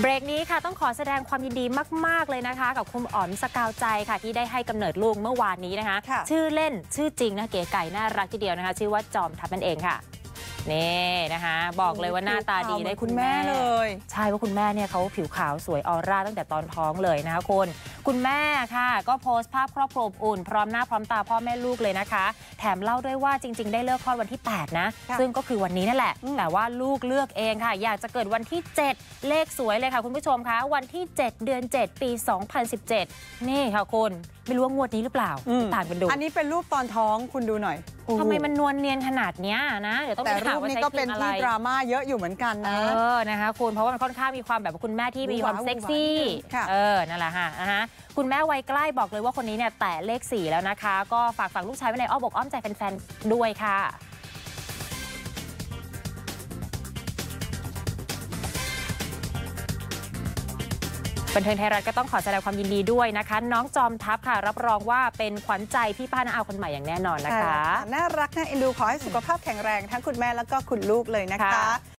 เบรกนี้ค่ะต้องขอแสดงความยินดีมาก ๆ เลยนะคะ กับคุณอ๋อมสกาวใจค่ะที่ได้ให้กำเนิดลูกเมื่อวานนี้นะคะค่ะชื่อเล่นชื่อจริงนะเก๋ไก่น่ารักทีเดียวนะคะ ชื่อว่าจอมทัพนั่นเองค่ะ นี่นะคะบอกเลยว่าหน้าตาดีได้คุณแม่เลย ใช่ว่าคุณแม่เนี่ยเขาผิวขาวสวยออร่าตั้งแต่ตอนท้องเลยนะคะคุณ คุณแม่ค่ะ ก็โพสต์ภาพครอบครัวอบอุ่น พร้อมหน้าพร้อมตาพ่อแม่ลูกเลยนะคะ แถมเล่าด้วยว่าจริง ๆ ได้เลิกคลอดวันที่ 8 นะค่ะซึ่งก็คือวันนี้นั่นแหละอืมแต่ว่าลูกเลือกเองค่ะ อยากจะเกิดวันที่ 7 เลขสวยเลยค่ะ คุณผู้ชมคะวันที่ 7 เดือน 7 ปี 2017 นี่ค่ะคุณไม่รู้ว่างวดนี้หรือเปล่าอืมไปตามกันดูอันนี้เป็นรูปตอนท้องคุณดูหน่อย ทำไมมันนวลเนียนขนาดเนี้ยนะเดี๋ยวต้องแต่ไปรูหาปว่านี้ใช้ก็ครีเป็นมอะไรที่ดราม่าเยอะอยู่เหมือนกันเอนะอนะคะคุณเพราะว่ามันค่อนข้างมีความแบบว่าคุณแม่ที่มีความหวือหวาเซ็กซี่หวือหวานิดนึงค่ะเออนั่นแหละค่ะนะฮะคุณแม่วัยใกล้บอกเลยว่าคนนี้เนี่ยแตะเลข4แล้วนะคะ ก็ฝากฝังลูกชายไว้ในอ้อมอกอ้อมใจแฟนๆด้วยค่ะ บันเทิงไทยรัฐก็ต้องขอแสดงความยินดีด้วยนะคะ น้องจอมทัพค่ะ รับรองว่าเป็นขวัญใจพี่ป้าน้าอาคนใหม่อย่างแน่นอนนะใช่คะแล้วน่ารักน่าเอ็นดูขอให้สุขภาพแข็งแรงทั้งคุณแม่แล้วก็คุณลูกเลยนะคะค่ะ